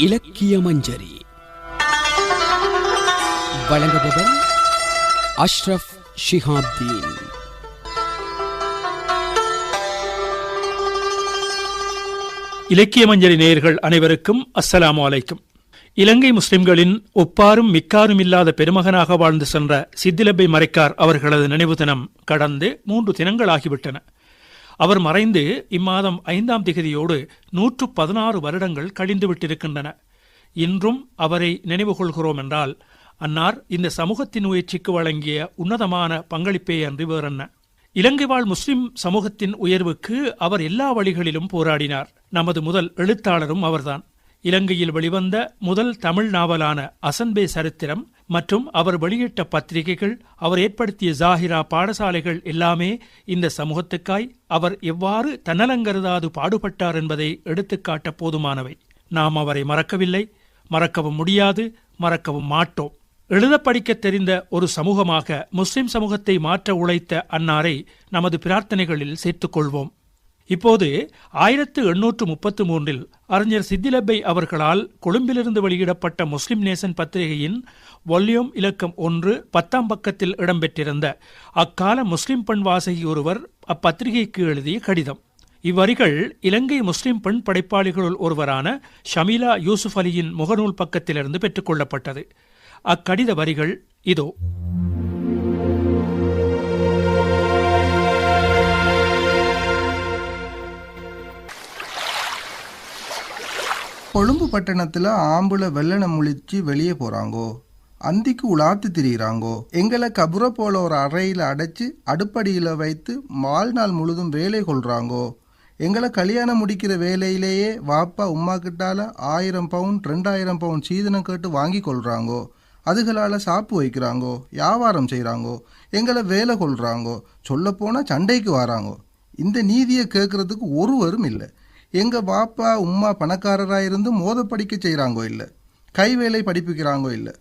இலக்கிய மஞ்சரி. வழங்குபவர் அஷ்ரஃப் ஷிஹாப்தீன். இலக்கிய மஞ்சரி நேயர்கள் அனைவருக்கும் அஸ்ஸலாமு அலைக்கும். இலங்கை முஸ்லிம்களின் ஒப்பாரும் மிக்காரும் இல்லாத பெருமகனாக வாழ்ந்து சென்ற சித்திலப்பை மறைக்கார் அவர்களது நினைவு தினம் கடந்து மூன்று தினங்கள் ஆகிவிட்டன. அவர் மறைந்து இம்மாதம் ஐந்தாம் திகதியோடு நூற்று பதினாறு வருடங்கள் கழிந்து விட்டிருக்கின்றன இன்றும் அவரை நினைவுகொள்கிறோம் என்றால் அன்னார் இந்த சமூகத்தின் முயற்சிக்கு வழங்கிய உன்னதமான பங்களிப்பே அன்றி வேறென்ன. இலங்கை வாழ் முஸ்லிம் சமூகத்தின் உயர்வுக்கு அவர் எல்லா வழிகளிலும் போராடினார். நமது முதல் எழுத்தாளரும் அவர்தான். இலங்கையில் வெளிவந்த முதல் தமிழ் நாவலான அசன்பே சரித்திரம் மற்றும் அவர் வெளியிட்ட பத்திரிகைகள் அவர் ஏற்படுத்திய ஜாகிரா பாடசாலைகள் எல்லாமே இந்த சமூகத்துக்காய். அவர் எவ்வாறு தன்னலங்கருதாது பாடுபட்டார் என்பதை எடுத்துக்காட்ட போதுமானவை. நாம் அவரை மறக்கவில்லை மறக்கவும் முடியாது மறக்கவும் மாட்டோம். எழுத படிக்க தெரிந்த ஒரு சமூகமாக முஸ்லிம் சமூகத்தை மாற்ற உழைத்த அன்னாரை நமது பிரார்த்தனைகளில் சேர்த்துக் கொள்வோம். இப்போது ஆயிரத்து எண்ணூற்று முப்பத்து மூன்றில் அறிஞர் சித்திலப்பை அவர்களால் கொழும்பிலிருந்து வெளியிடப்பட்ட முஸ்லிம் நேசன் பத்திரிகையின் வொல்யூம் இலக்கம் ஒன்று பத்தாம் பக்கத்தில் இடம்பெற்றிருந்த. அக்கால முஸ்லிம் பெண் வாசகி ஒருவர் அப்பத்திரிகைக்கு எழுதிய கடிதம். இவ்வரிகள் இலங்கை முஸ்லிம் பெண் படைப்பாளிகளுள் ஒருவரான ஷமீலா யூசுப் அலியின் முகநூல் பக்கத்திலிருந்து பெற்றுக்கொள்ளப்பட்டது அக்கடித வரிகள் இதோ. கொழும்பு பட்டணத்துல ஆம்புல வெள்ளனை முழிச்சு வெளியே போறாங்கோ? அந்திக்கு உலாத்து திரியிறாங்கோ? எங்களை கபுர போல ஒரு அறையில் அடைச்சு அடுப்படியில் வைத்து வாழ்நாள் முழுதும் வேலை கொள்றாங்கோ? எங்களை கல்யாணம் முடிக்கிற வேலையிலேயே வாப்பா உமா கிட்டால ஆயிரம் பவுன் ரெண்டாயிரம் பவுன் சீதனம் கேட்டு வாங்கி கொள்றாங்கோ? அதுகளால் சாப்பு வைக்கிறாங்கோ? வியாபாரம் செய்கிறாங்கோ எங்களை வேலை கொள்றாங்கோ? சொல்லப்போனால் சண்டைக்கு வராங்கோ? இந்த நீதியை கேட்குறதுக்கு ஒருவரும் இல்லை. எங்கள் பாப்பா உம்மா பணக்காரராக இருந்து மோத படிக்க செய்கிறாங்கோ இல்லை. கைவேலை படிப்பிக்கிறாங்கோ இல்லை.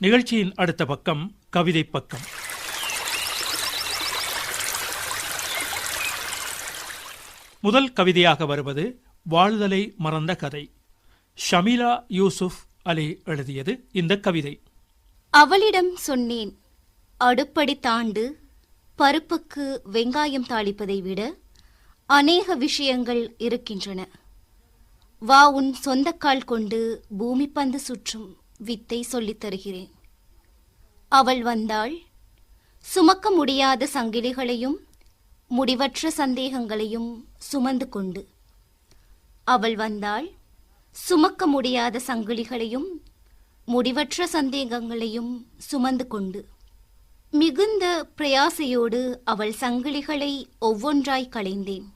நிகழ்ச்சியின் அடுத்த பக்கம் கவிதை பக்கம். முதல் கவிதையாக வருவது வாழ்தலை மறந்த கதை ஷமீலா யூசுப் அலி எழுதியது இந்த கவிதை. அவளிடம் சொன்னேன் அடுப்படி தாண்டு பருப்புக்கு வெங்காயம் தாளிப்பதை விட அநேக விஷயங்கள் இருக்கின்றன. வா உன் சொந்தக்கால் கொண்டு பூமி பந்து சுற்றும் வித்தை சொல்லித் தருகிறேன். அவள் வந்தாள். சுமக்க முடியாத சங்கிலிகளையும் முடிவற்ற சந்தேகங்களையும் சுமந்து கொண்டு. அவள் வந்தாள். சுமக்க முடியாத சங்கிலிகளையும் முடிவற்ற சந்தேகங்களையும் சுமந்து கொண்டு. மிகுந்த பிரயாசையோடு அவள் சங்கிலிகளை ஒவ்வொன்றாய் களைந்தேன்.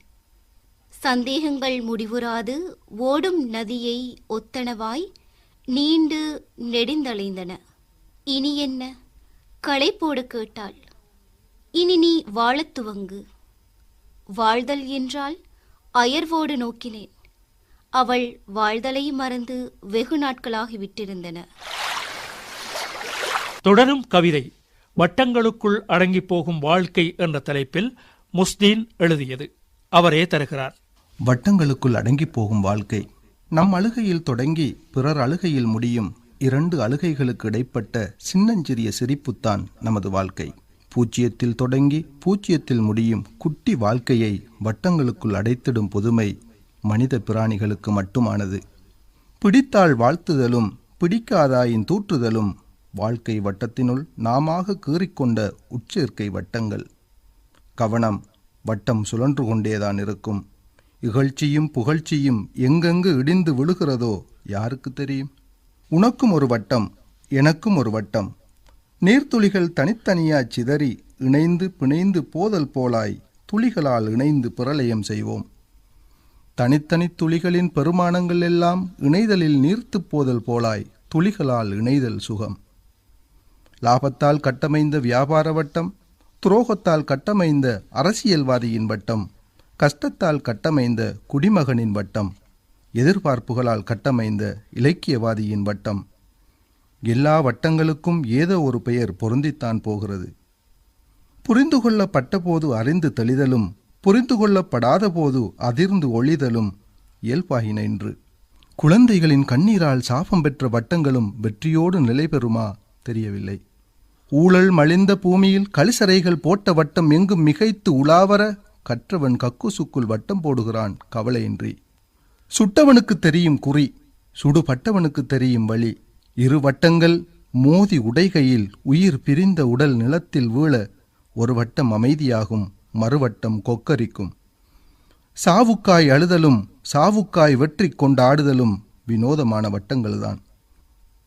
சந்தேகங்கள் முடிவுறாது ஓடும் நதியை ஒத்தனவாய் நீண்டு நெடிந்தலைந்தன இனி என்ன? களைப்போடு கேட்டாள். இனி நீ வாழத் துவங்கு. வாழ்தல் என்றால் அயர்வோடு நோக்கினேன். அவள் வாழ்தலை மறந்து வெகு நாட்களாகிவிட்டிருந்தன தொடரும் கவிதை வட்டங்களுக்குள் அடங்கிப் போகும் வாழ்க்கை என்ற தலைப்பில் முஸ்தீன் எழுதியது. அவரே தருகிறார். வட்டங்களுக்குள் அடங்கி போகும் வாழ்க்கை. நம் அழுகையில் தொடங்கி பிறர் அழுகையில் முடியும் இரண்டு அழுகைகளுக்கு இடைப்பட்ட சின்னஞ்சிறிய சிரிப்புத்தான் நமது வாழ்க்கை. பூஜ்ஜியத்தில் தொடங்கி பூஜ்ஜியத்தில் முடியும் குட்டி வாழ்க்கையை வட்டங்களுக்குள் அடைத்திடும் புதுமை மனித பிராணிகளுக்கு மட்டுமானது. பிடித்தால் வாழ்த்துதலும் பிடிக்காதாயின் தூற்றுதலும் வாழ்க்கை வட்டத்தினுள் நாமாக கீறிக்கொண்ட உட்சேர்க்கை வட்டங்கள். கவனம் வட்டம் சுழன்று கொண்டேதான் இருக்கும். இகழ்ச்சியும் புகழ்ச்சியும் எங்கெங்கு இடிந்து விழுகிறதோ யாருக்கு தெரியும்? உனக்கும் ஒரு வட்டம் எனக்கும் ஒரு வட்டம். நீர்த்துளிகள் தனித்தனியா சிதறி இணைந்து பிணைந்து போதல் போலாய் துளிகளால் இணைந்து பிரளயம் செய்வோம். தனித்தனி துளிகளின் பெருமானங்கள் எல்லாம் இணைதலில் நீர்த்துப் போதல் போலாய் துளிகளால் இணைதல் சுகம். லாபத்தால் கட்டமைந்த வியாபார வட்டம் துரோகத்தால் கட்டமைந்த அரசியல்வாதியின் வட்டம் கஷ்டத்தால் கட்டமைந்த குடிமகனின் வட்டம் எதிர்பார்ப்புகளால் கட்டமைந்த இலக்கியவாதியின் வட்டம். எல்லா வட்டங்களுக்கும் ஏதோ ஒரு பெயர் பொருந்தித்தான் போகிறது. புரிந்து கொள்ளப்பட்டபோது அறிந்து தெளிதலும் புரிந்து கொள்ளப்படாத போது அதிர்ந்து ஒளிதலும் இயல்பாகின என்று குழந்தைகளின் கண்ணீரால் சாபம் பெற்ற வட்டங்களும் வெற்றியோடு நிலை பெறுமா தெரியவில்லை. ஊழல் மலிந்த பூமியில் கலிசரைகள் போட்ட வட்டம் எங்கும் மிகைத்து உலாவர கற்றவன் கக்குசுக்குள் வட்டம் போடுகிறான் கவலையின்றி. சுட்டவனுக்கு தெரியும் குறி சுடுபட்டவனுக்கு தெரியும் வழி. இரு வட்டங்கள் மோதி உடைகையில் உயிர் பிரிந்த உடல் நிலத்தில் வீழ ஒரு வட்டம் அமைதியாகும் மறுவட்டம் கொக்கரிக்கும். சாவுக்காய் அழுதலும் சாவுக்காய் வெற்றி கொண்டாடுதலும் வினோதமான வட்டங்கள்தான்.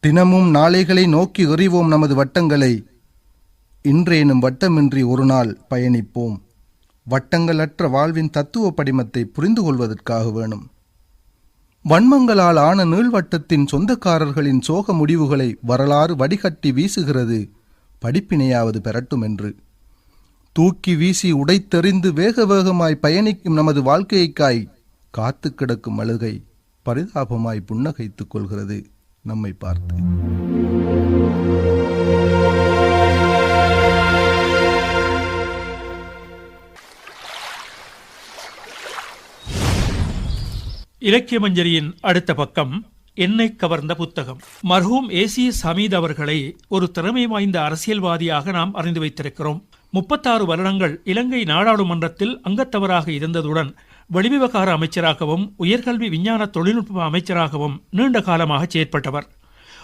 தினமும் நாளைகளை நோக்கி எறிவோம் நமது வட்டங்களை. இன்றேனும் வட்டமின்றி ஒரு நாள் பயணிப்போம். வட்டங்களற்ற வாழ்வின் தத்துவ படிமத்தை புரிந்து கொள்வதற்காக வேணும். வன்மங்களால் ஆன நீள்வட்டத்தின் சொந்தக்காரர்களின் சோக முடிவுகளை வரலாறு வடிகட்டி வீசுகிறது படிப்பினையாவது பெறட்டும் என்று தூக்கி வீசி உடைத்தெறிந்து வேக வேகமாய் பயணிக்கும் நமது வாழ்க்கையைக்காய் காத்து கிடக்கும் அழுகை பரிதாபமாய் புன்னகைத்துக் கொள்கிறது. நம்மை பார்த்து. இலக்கிய மஞ்சரியின் அடுத்த பக்கம் என்னை கவர்ந்த புத்தகம். மர்ஹூம் ஏசிஎஸ் ஹமீத் அவர்களை ஒரு திறமை வாய்ந்த அரசியல்வாதியாக நாம் அறிந்து வைத்திருக்கிறோம். முப்பத்தாறு வருடங்கள் இலங்கை நாடாளுமன்றத்தில் அங்கத்தவராக இருந்ததுடன் வெளிவிவகார அமைச்சராகவும் உயர்கல்வி விஞ்ஞான தொழில்நுட்ப அமைச்சராகவும் நீண்ட காலமாக செயற்பட்டவர்.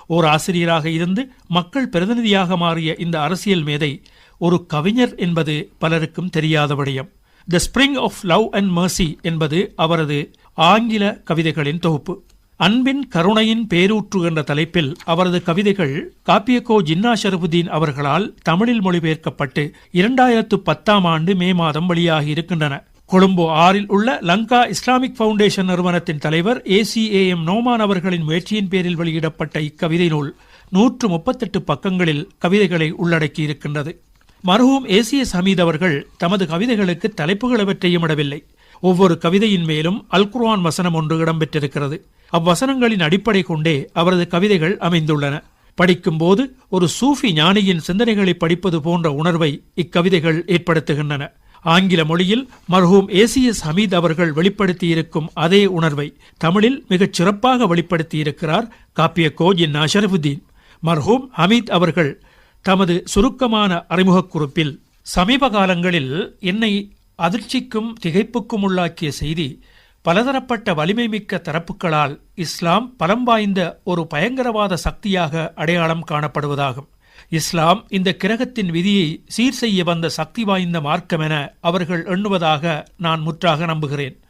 ஓர் ஆசிரியராக இருந்து மக்கள் பிரதிநிதியாக மாறிய இந்த அரசியல் மேதை ஒரு கவிஞர் என்பது பலருக்கும் தெரியாத விடயம். The spring of love and mercy என்பது அவரது ஆங்கில கவிதைகளின் தொகுப்பு. அன்பின் கருணையின் பேரூற்று என்ற தலைப்பில் அவரது கவிதைகள் காப்பியக்கோ ஜின்னா ஷரபுதீன் அவர்களால் தமிழில் மொழிபெயர்க்கப்பட்டு இரண்டாயிரத்து பத்தாம் ஆண்டு மே மாதம் வெளியாகி இருக்கின்றன. கொழும்பு ஆறில் உள்ள லங்கா இஸ்லாமிக் ஃபவுண்டேஷன் நிறுவனத்தின் தலைவர் ஏசிஏஎம் நோமான் அவர்களின் முயற்சியின் பேரில் வெளியிடப்பட்ட இக்கவிதை நூல் நூற்று முப்பத்தெட்டு பக்கங்களில் கவிதைகளை உள்ளடக்கி இருக்கின்றது மர்ஹூம் ஏசிஎஸ் ஹமீத் அவர்கள் தமது கவிதைகளுக்கு தலைப்புகள் அவற்றையும் இடவில்லை. ஒவ்வொரு கவிதையின் மேலும் அல் குர்ஆன் வசனம் ஒன்று இடம்பெற்றிருக்கிறது. அவ்வசனங்களின் அடிப்படை கொண்டே அவரது கவிதைகள் அமைந்துள்ளன. படிக்கும்போது ஒரு சூஃபி ஞானியின் சிந்தனைகளை படிப்பது போன்ற உணர்வை இக்கவிதைகள் ஏற்படுத்துகின்றன. ஆங்கில மொழியில் மர்ஹூம் ஏசிஎஸ் ஹமீத் அவர்கள் வெளிப்படுத்தியிருக்கும் அதே உணர்வை தமிழில் மிகச் சிறப்பாக வெளிப்படுத்தியிருக்கிறார் காப்பிய கோஜின் ஷரஃபுத்தீன். மர்ஹூம் ஹமீத் அவர்கள் தமது சுருக்கமான அறிமுகக் குறிப்பில் சமீப காலங்களில் என்னை அதிர்ச்சிக்கும் திகைப்புக்கும் உள்ளாக்கிய செய்தி பலதரப்பட்ட வலிமை மிக்க தரப்புகளால் இஸ்லாம் பலம் வாய்ந்த ஒரு பயங்கரவாத சக்தியாக அடையாளம் காணப்படுவதாகும். இஸ்லாம் இந்த கிரகத்தின் விதியை சீர் செய்ய வந்த சக்தி வாய்ந்த மார்க்கம் என அவர்கள் எண்ணுவதாக நான் முற்றாக நம்புகிறேன்.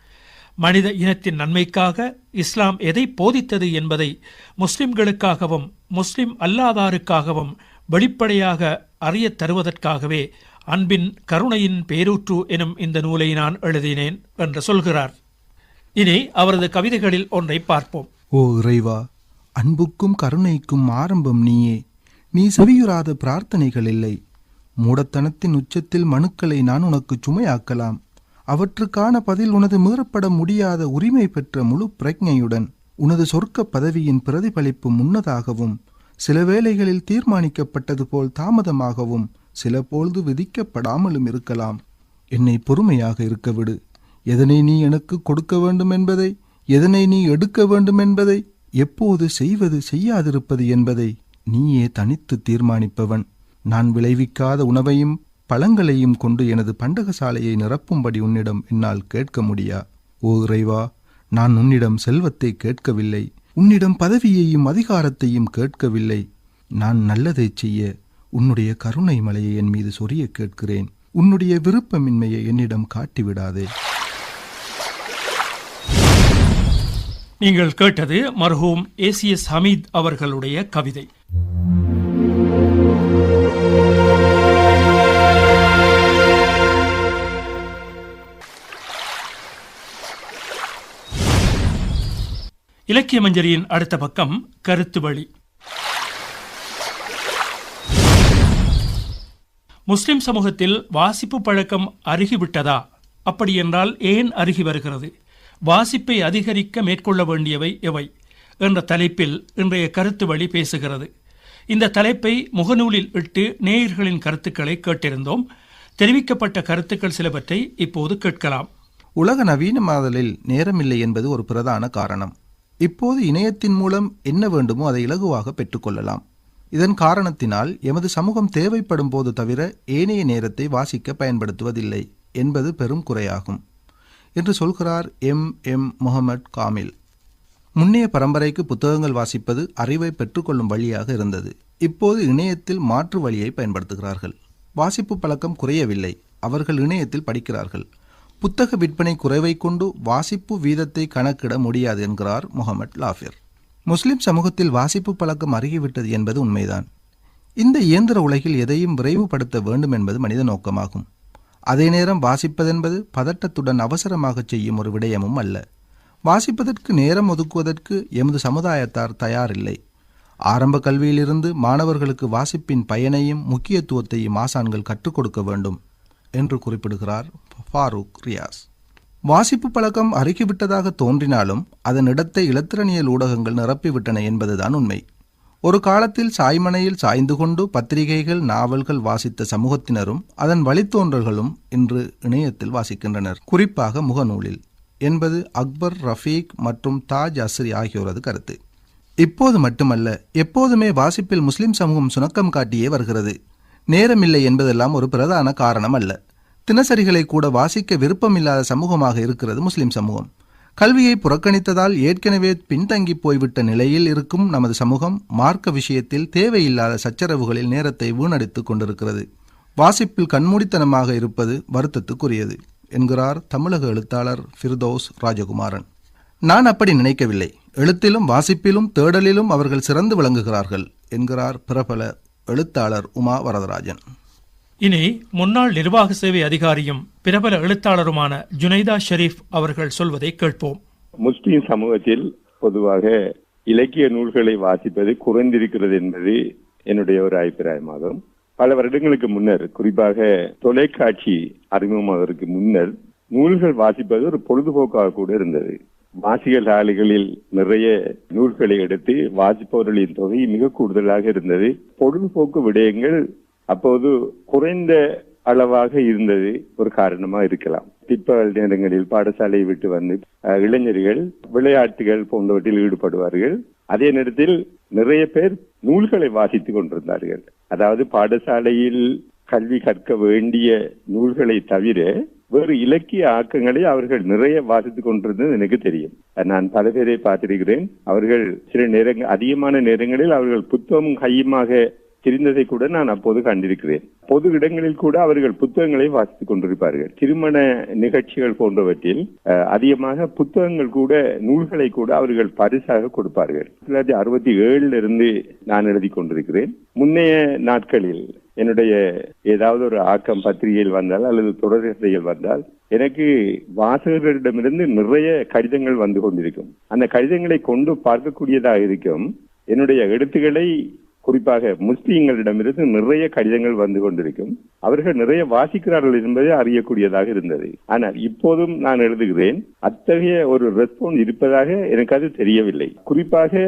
மனித இனத்தின் நன்மைக்காக இஸ்லாம் எதை போதித்தது என்பதை முஸ்லிம்களுக்காகவும் முஸ்லிம் அல்லாதாருக்காகவும் வெளிப்படையாக அறியத் தருவதற்காகவே அன்பின் கருணையின் பேரூற்று எனும் இந்த நூலை நான் எழுதினேன் என்று சொல்கிறார். இனி அவரது கவிதைகளில் ஒன்றை பார்ப்போம். ஓ இறைவா அன்புக்கும் கருணைக்கும் ஆரம்பம் நீயே. நீ செவியுறாத பிரார்த்தனைகள் இல்லை. மூடத்தனத்தின் உச்சத்தில் மனுக்களை நான் உனக்கு சுமையாக்கலாம். அவற்றுக்கான பதில் உனது மீறப்பட முடியாத உரிமை பெற்ற முழு பிரஜையுடன் உனது சொர்க்க பதவியின் பிரதிபலிப்பு முன்னதாகவும் சில வேளைகளில் தீர்மானிக்கப்பட்டது போல் தாமதமாகவும் சில பொழுது விதிக்கப்படாமலும் இருக்கலாம். என்னை பொறுமையாக இருக்க விடு. எதனை நீ எனக்கு கொடுக்க வேண்டும் என்பதை எதனை நீ எடுக்க வேண்டும் என்பதை எப்போது செய்வது செய்யாதிருப்பது என்பதை நீயே தனித்து தீர்மானிப்பவன். நான் விளைவிக்காத உணவையும் பழங்களையும் கொண்டு எனது பண்டகசாலையை நிரப்பும்படி உன்னிடம் என்னால் கேட்க முடியா? ஓ இறைவா நான் உன்னிடம் செல்வத்தை கேட்கவில்லை. உன்னிடம் பதவியையும் அதிகாரத்தையும் கேட்கவில்லை. நான் நல்லதைச் செய்ய உன்னுடைய கருணை மலையை என் மீது சொரிய கேட்கிறேன். உன்னுடைய விருப்பமின்மையை என்னிடம் காட்டிவிடாதே. நீங்கள் கேட்டது மர்ஹூம் ஏசிஎஸ் ஹமீத் அவர்களுடைய கவிதை. இலக்கிய மஞ்சரியின் அடுத்த பக்கம் கருத்து வழி. முஸ்லிம் சமூகத்தில் வாசிப்பு பழக்கம் அருகிவிட்டதா? அப்படியென்றால் ஏன் அருகி வருகிறது? வாசிப்பை அதிகரிக்க மேற்கொள்ள வேண்டியவை எவை? என்ற தலைப்பில் இன்றைய கருத்து வழி பேசுகிறது. இந்த தலைப்பை முகநூலில் இட்டு நேயர்களின் கருத்துக்களை கேட்டிருந்தோம். தெரிவிக்கப்பட்ட கருத்துக்கள் சிலவற்றை இப்போது கேட்கலாம். உலக நவீனமாதலில் நேரமில்லை என்பது ஒரு பிரதான காரணம். இப்போது இணையத்தின் மூலம் என்ன வேண்டுமோ அதை இலகுவாக பெற்றுக்கொள்ளலாம். இதன் காரணத்தினால் எமது சமூகம் தேவைப்படும் போது தவிர ஏனைய நேரத்தை வாசிக்க பயன்படுத்துவதில்லை என்பது பெரும் குறையாகும் என்று சொல்கிறார் எம். எம். முகமது காமில். முன்னைய பரம்பரைக்கு புத்தகங்கள் வாசிப்பது அறிவை பெற்றுக்கொள்ளும் வழியாக இருந்தது. இப்போது இணையத்தில் மாற்று வழியை பயன்படுத்துகிறார்கள். வாசிப்பு பழக்கம் குறையவில்லை. அவர்கள் இணையத்தில் படிக்கிறார்கள். புத்தக விற்பனை குறைவை கொண்டு வாசிப்பு வீதத்தை கணக்கிட முடியாது என்கிறார் முகமது லாஃபிர். முஸ்லிம் சமூகத்தில் வாசிப்பு பழக்கம் அருகிவிட்டது என்பது உண்மைதான். இந்த இயந்திர உலகில் எதையும் விரைவுபடுத்த வேண்டும் என்பது மனித நோக்கமாகும். அதே நேரம் வாசிப்பதென்பது பதட்டத்துடன் அவசரமாக செய்யும் ஒரு விடயமும் அல்ல. வாசிப்பதற்கு நேரம் ஒதுக்குவதற்கு எமது சமுதாயத்தார் தயாரில்லை. ஆரம்ப கல்வியிலிருந்து மாணவர்களுக்கு வாசிப்பின் பயனையும் முக்கியத்துவத்தையும் ஆசான்கள் கற்றுக் கொடுக்க வேண்டும் என்று குறிப்பிடுகிறார் ஃபாரூக் ரியாஸ். வாசிப்பு பழக்கம் அருகிவிட்டதாக தோன்றினாலும் அதன் இடத்தை இலத்திரனியல் ஊடகங்கள் நிரப்பிவிட்டன என்பதுதான் உண்மை. ஒரு காலத்தில் சாய்மனையில் சாய்ந்து கொண்டு பத்திரிகைகள் நாவல்கள் வாசித்த சமூகத்தினரும் அதன் வழித்தோன்றல்களும் இன்று இணையத்தில் வாசிக்கின்றனர். குறிப்பாக முகநூலில். என்பது அக்பர் ரஃபீக் மற்றும் தாஜ் அஸ்ரி ஆகியோரது கருத்து. இப்போது மட்டுமல்ல எப்போதுமே வாசிப்பில் முஸ்லிம் சமூகம் சுணக்கம் காட்டியே வருகிறது. நேரமில்லை என்பதெல்லாம் ஒரு பிரதான காரணம் அல்ல தினசரிகளை கூட வாசிக்க விருப்பமில்லாத சமூகமாக இருக்கிறது முஸ்லிம் சமூகம். கல்வியை புறக்கணித்ததால் ஏற்கனவே பின்தங்கி போய்விட்ட நிலையில் இருக்கும் நமது சமூகம் மார்க்க விஷயத்தில் தேவையில்லாத சச்சரவுகளில் நேரத்தை வீணடித்து கொண்டிருக்கிறது. வாசிப்பில் கண்மூடித்தனமாக இருப்பது வருத்தத்துக்குரியது என்கிறார் தமிழக எழுத்தாளர் ஃபிர்தோஸ் ராஜகுமாரன். நான் அப்படி நினைக்கவில்லை. எழுத்திலும் வாசிப்பிலும் தேடலிலும் அவர்கள் சிறந்து விளங்குகிறார்கள் என்கிறார் பிரபல எழுத்தாளர் உமா வரதராஜன். இனி முன்னாள் நிர்வாக சேவை அதிகாரியும் பிரபல எழுத்தாளருமான ஜுனைதா ஷெரீப் அவர்கள் சொல்வதை கேட்போம். முஸ்லிம் சமூகத்தில் பொதுவாக இலக்கிய நூல்களை வாசிப்பது குறைந்திருக்கிறது என்பது என்னுடைய ஒரு அபிப்பிராயமாகும். பல வருடங்களுக்கு முன்னர் குறிப்பாக தொலைக்காட்சி அறிமுகமாவதற்கு முன்னர் நூல்கள் வாசிப்பது ஒரு பொழுதுபோக்காக கூட இருந்தது. வாசிகள் ஆலைகளில் நிறைய நூல்களை எடுத்து வாசிப்பவர்களின் தொகை மிக கூடுதலாக இருந்தது. பொழுதுபோக்கு விடயங்கள் அப்போது குறைந்த அளவாக இருந்தது ஒரு காரணமா இருக்கலாம். பிற்பகல் நேரங்களில் பாடசாலையை விட்டு வந்து இளைஞர்கள் விளையாட்டுகள் போன்றவற்றில் ஈடுபடுவார்கள். அதே நேரத்தில் நிறைய பேர் நூல்களை வாசித்துக் கொண்டிருந்தார்கள். அதாவது பாடசாலையில் கல்வி கற்க வேண்டிய நூல்களை தவிர வேறு இலக்கிய ஆக்கங்களை அவர்கள் நிறைய வாசித்துக் கொண்டிருந்தது எனக்கு தெரியும். நான் பல பேரை பார்த்திருக்கிறேன். அவர்கள் சில நேரங்கள் அதிகமான நேரங்களில் அவர்கள் புத்தகம் கையுமாக தெரிந்ததை கூட நான் அப்போது கண்டிருக்கிறேன். பொது இடங்களில் கூட அவர்கள் புத்தகங்களை வாசித்துக் கொண்டிருப்பார்கள். திருமண நிகழ்ச்சிகள் போன்றவற்றில் அதிகமாக புத்தகங்கள் கூட நூல்களை கூட அவர்கள் பரிசாக கொடுப்பார்கள். தொள்ளாயிரத்தி அறுபத்தி ஏழுல இருந்து நான் எழுதி கொண்டிருக்கிறேன். முன்னைய நாட்களில் என்னுடைய ஏதாவது ஒரு ஆக்கம் பத்திரிகையில் வந்தால் அல்லது தொடர்கதைகள் வந்தால் எனக்கு வாசகர்களிடமிருந்து நிறைய கடிதங்கள் வந்து கொண்டிருக்கும். அந்த கடிதங்களை கொண்டு பார்க்கக்கூடியதாக இருக்கும். என்னுடைய எழுத்துக்களை குறிப்பாக முஸ்லீம்களிடமிருந்து நிறைய கடிதங்கள் வந்து கொண்டிருக்கும். அவர்கள் நிறைய வாசிக்கிறார்கள் என்பதை அறியக்கூடியதாக இருந்தது. ஆனால் இப்போதும் நான் எழுதுகிறேன் அத்தகைய ஒரு ரெஸ்பான்ஸ் இருப்பதாக எனக்கு அது தெரியவில்லை. குறிப்பாக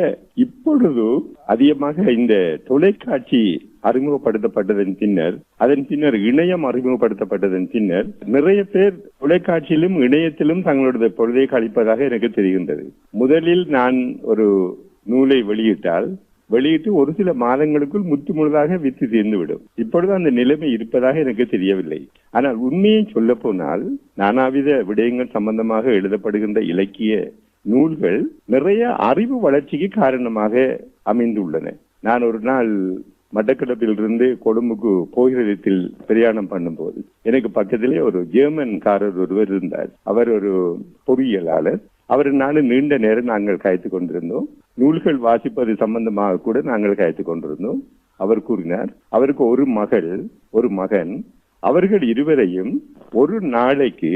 இப்பொழுது அதிகமாக இந்த தொலைக்காட்சி அறிமுகப்படுத்தப்பட்டதன் பின்னர் அதன் பின்னர் இணையம் அறிமுகப்படுத்தப்பட்டதன் பின்னர் நிறைய பேர் தொலைக்காட்சியிலும் இணையத்திலும் தங்களுடைய பொழுதை கழிப்பதாக எனக்கு தெரிகின்றது. முதலில் நான் ஒரு நூலை வெளியிட்டால் வெளியிட்டு ஒரு சில மாதங்களுக்குள் முத்து முழுதாக வித்து தீர்ந்துவிடும் இப்பொழுது அந்த நிலைமை இருப்பதாக எனக்கு தெரியவில்லை. ஆனால் உண்மையை சொல்ல போனால் நானாவித விடயங்கள் சம்பந்தமாக எழுதப்படுகின்ற இலக்கிய நூல்கள் நிறைய அறிவு வளர்ச்சிக்கு காரணமாக அமைந்துள்ளன. நான் ஒரு நாள் மட்டக்களப்பிலிருந்து கொழும்புக்கு போகிற விதத்தில் பிரயாணம் பண்ணும்போது எனக்கு பக்கத்திலே ஒரு ஜெர்மன்காரர் ஒருவர் இருந்தார். அவர் ஒரு பொறியியலாளர். அவர் நானும் நீண்ட நேரம் நாங்கள் காய்த்து கொண்டிருந்தோம். நூல்கள் வாசிப்பது சம்பந்தமாக கூட நாங்கள் காய்த்து கொண்டிருந்தோம். அவர் கூறினார் அவருக்கு ஒரு மகள் ஒரு மகன். அவர்கள் இருவரையும் ஒரு நாளைக்கு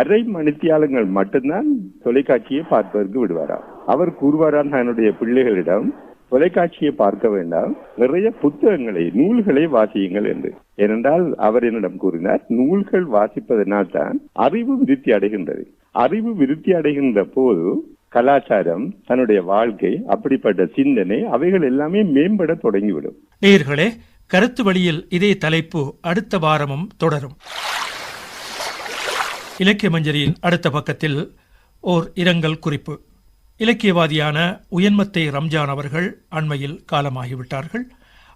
அரை மணித்தியாலங்கள் மட்டும்தான் தொலைக்காட்சியை பார்ப்பதற்கு விடுவாராம். அவர் கூறுவாராம் தன்னுடைய பிள்ளைகளிடம் தொலைக்காட்சியை பார்க்க வேண்டாம். நிறைய புத்தகங்களை நூல்களை வாசியுங்கள் என்று. ஏனென்றால் அவர் என்னிடம் கூறினார் நூல்கள் வாசிப்பதனால் தான் அறிவு விருத்தி அடைகின்றது. அறிவு விருத்தி அடைகின்ற போது கலாச்சாரம் தன்னுடைய வாழ்க்கை அப்படிப்பட்ட சிந்தனை அவைகள் எல்லாமே மேம்பட தொடங்கிவிடும். நேயர்களே கருத்து வழியில் இதே தலைப்பு அடுத்த வாரமும் தொடரும். இலக்கிய மஞ்சரியின் அடுத்த பக்கத்தில் ஓர் இரங்கல் குறிப்பு. இலக்கியவாதியான உயன்மத்தை ரம்ஜான் அவர்கள் அண்மையில் காலமாகிவிட்டார்கள்.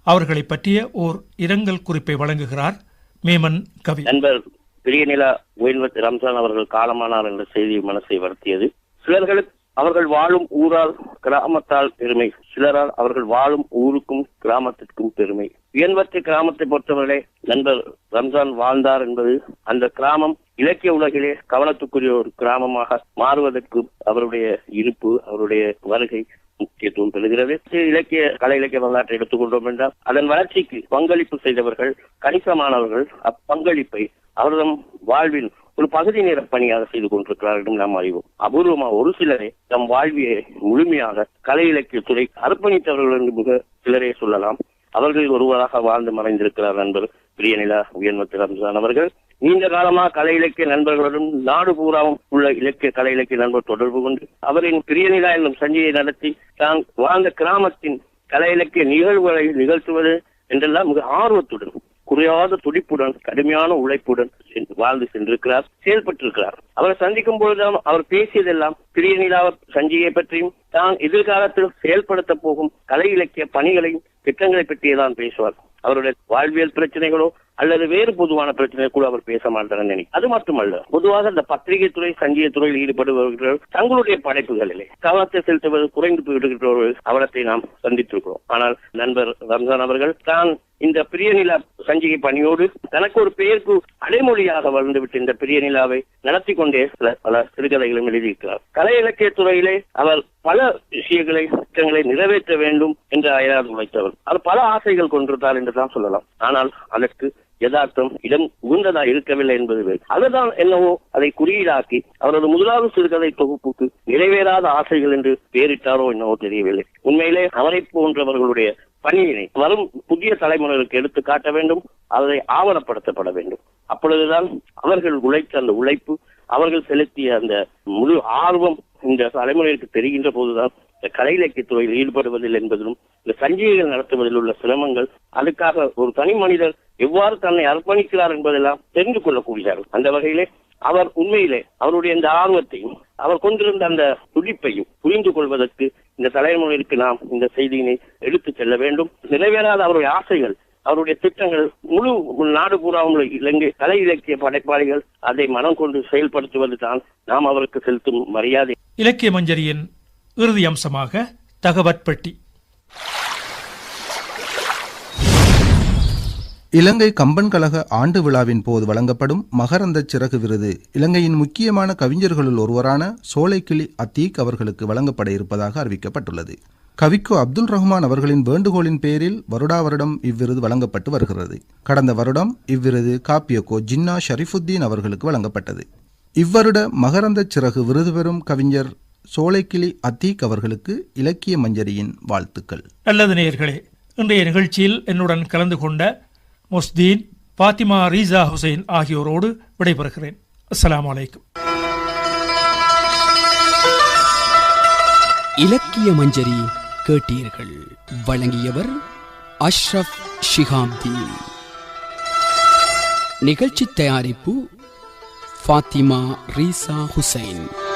அவர்களை பற்றிய ஓர் இரங்கல் குறிப்பை வழங்குகிறார் மேமன் கவி. நண்பர் பிரியநிலா உயர்வத் ரம்ஜான் அவர்கள் காலமானார் என்ற செய்தி மனசை வருத்தியது. சிலர்களுக்கு அவர்கள் வாழும் ஊரால் கிராமத்தால் பெருமை. சிலரால் அவர்கள் வாழும் ஊருக்கும் கிராமத்திற்கும் பெருமை. உயர்வத்தை கிராமத்தை பொறுத்தவரை நண்பர் ரம்ஜான் வாழ்ந்தார் என்பது அந்த கிராமம் இலக்கிய உலகிலே கவனத்துக்குரிய ஒரு கிராமமாக மாறுவதற்கு அவருடைய இருப்பு அவருடைய வருகை முக்கியத்துவம் பெறுகிறது. இலக்கிய கலை இலக்கிய வரலாற்றை எடுத்துக்கொண்டோம் என்றால் அதன் வளர்ச்சிக்கு பங்களிப்பு செய்தவர்கள் கணிசமானவர்கள். அப்பங்களிப்பை அவர்தம் வாழ்வின் ஒரு பகுதி நேர பணியாக செய்து கொண்டிருக்கிறார்கள் நாம் அறிவோம். அபூர்வமா ஒரு சிலரே தம் வாழ்வியை முழுமையாக கலை இலக்கிய துறை அர்ப்பணித்தவர்கள் என்று மிக சிலரே சொல்லலாம். அவர்களில் ஒருவராக வாழ்ந்து மறைந்திருக்கிறார் நண்பர் பிரியநிலா உயர்மத்து ரம்ஜான் அவர்கள். நீண்ட காலமாக கலை இலக்கிய நண்பர்களுடன் நாடு பூராவும் உள்ள இலக்கிய கலை இலக்கிய நண்பர் தொடர்பு கொண்டு அவரின் பிரியநிலா என்னும் சஞ்சியை நடத்தி தான் வாழ்ந்த கிராமத்தின் கலை இலக்கிய நிகழ்வுகளை நிகழ்த்துவது என்றெல்லாம் மிக ஆர்வத்துடன் குறையாத துடிப்புடன் கடுமையான உழைப்புடன் சென்று வாழ்ந்து சென்றிருக்கிறார் செயல்பட்டிருக்கிறார். அவரை சந்திக்கும் பொழுதும் அவர் பேசியதெல்லாம் பிரியநிலா சஞ்சியை பற்றியும் தான் எதிர்காலத்தில் செயல்படுத்த போகும் கலை இலக்கிய பணிகளையும் திட்டங்களை பற்றியே தான் பேசுவார். அவருடைய வாழ்வியல் பிரச்சனைகளோ அல்லது வேறு பொதுவான பிரச்சனை கூட அவர் பேச மாட்டார் நினை அது மட்டுமல்ல பொதுவாக இந்த பத்திரிகை துறை சஞ்சிய துறையில் ஈடுபடுபவர்கள் தங்களுடைய படைப்புகளிலே கவனத்தை செலுத்துவது குறைந்து போய்விடுகின்ற ஒரு அவலத்தை நாம் சந்தித்திருக்கிறோம். ஆனால் நண்பர் ரம்ஜான் அவர்கள் தான் இந்த பிரியநிலா சஞ்சிகை பணியோடு தனக்கு ஒரு பெயருக்கு அடைமொழியாக வளர்ந்துவிட்டு இந்த பிரியநிலாவை நடத்தி கொண்டே சில பல சிறுகதைகளும் எழுதியிருக்கிறார். கலை இலக்கிய துறையிலே அவர் பல விஷயங்களை திட்டங்களை நிறைவேற்ற வேண்டும் என்று அயராது உழைத்தவர். அது பல ஆசைகள் கொண்டிருந்தார் என்று தான் சொல்லலாம். ஆனால் அதற்கு யதார்த்தம் இடம் உகந்ததா இருக்கவில்லை என்பது அதுதான் என்னவோ அதை குறியீடாக்கி அவரது முதலாவது சிறுகதை தொகுப்புக்கு நிறைவேறாத ஆசைகள் என்று பெயரிட்டாரோ என்னவோ தெரியவில்லை. உண்மையிலே அவரை போன்றவர்களுடைய பணியினை வரும் புதிய தலைமுறைகளுக்கு எடுத்து காட்ட வேண்டும் அதை ஆவணப்படுத்தப்பட வேண்டும். அப்பொழுதுதான் அவர்கள் உழைத்த அந்த உழைப்பு அவர்கள் செலுத்திய அந்த முழு ஆர்வம் இந்த தலைமுறைக்கு தெரிகின்ற போதுதான் இந்த கலை இலக்கிய துறையில் ஈடுபடுவதில் என்பதிலும் இந்த சஞ்சிகைகள் நடத்துவதில் உள்ள சிரமங்கள் அதுக்காக ஒரு தனி மனிதர் எவ்வாறு தன்னை அர்ப்பணிக்கிறார் என்பதெல்லாம் தெரிந்து கொள்ளக்கூடியார்கள் அந்த வகையிலே அவர் உண்மையிலே அவருடைய இந்த ஆர்வத்தையும் அவர் கொண்டிருந்த அந்த துடிப்பையும் புரிந்து கொள்வதற்கு இந்த தலைமுறைக்கு நாம் இந்த செய்தியினை எடுத்துச் செல்ல வேண்டும். நிறைவேறாத அவருடைய ஆசைகள் அவருடைய திட்டங்கள் முழு நாடு பூராவும் இலங்கை கலை இலக்கிய படைப்பாளிகள் அதை மனம் கொண்டு செயல்படுத்துவது தான் நாம் அவருக்கு செலுத்தும் மரியாதை. இலக்கிய மஞ்சரியின் இறுதி அம்சமாக தகவற்பட்டி. இலங்கை கம்பன் கழக ஆண்டு விழாவின் போது வழங்கப்படும் மகரந்த சிறகு விருது இலங்கையின் முக்கியமான கவிஞர்களுள் ஒருவரான சோலைக்கிளி அத்தீக் அவர்களுக்கு வழங்கப்பட இருப்பதாக அறிவிக்கப்பட்டுள்ளது. கவிக்கோ அப்துல் ரஹ்மான் அவர்களின் வேண்டுகோளின் பேரில் வருடா வருடம் இவ்விருது வழங்கப்பட்டு வருகிறது. கடந்த வருடம் இவ்விருது காப்பியக்கோ ஜின்னா ஷரிஃபுத்தீன் அவர்களுக்கு வழங்கப்பட்டது. இவ்வருட மகரந்த சிறகு விருது பெறும் கவிஞர் சோலைக்கிளி அத்தீக் அவர்களுக்கு இலக்கிய மஞ்சரியின் வாழ்த்துக்கள். நல்லது நேயர்களே இன்றைய நிகழ்ச்சியில் என்னுடன் கலந்து கொண்ட முஸ்தீன் பாத்திமா ரீசா ஹுசைன் ஆகியோரோடு விடைபெறுகிறேன். அஸ்ஸலாமு அலைக்கும். இலக்கிய மஞ்சரி கேட்டீர்கள். வழங்கியவர் அஷ்ரப் ஷிகாப்தீன் நிகழ்ச்சி தயாரிப்பு ஃபாத்திமா ரீசா ஹுசைன்.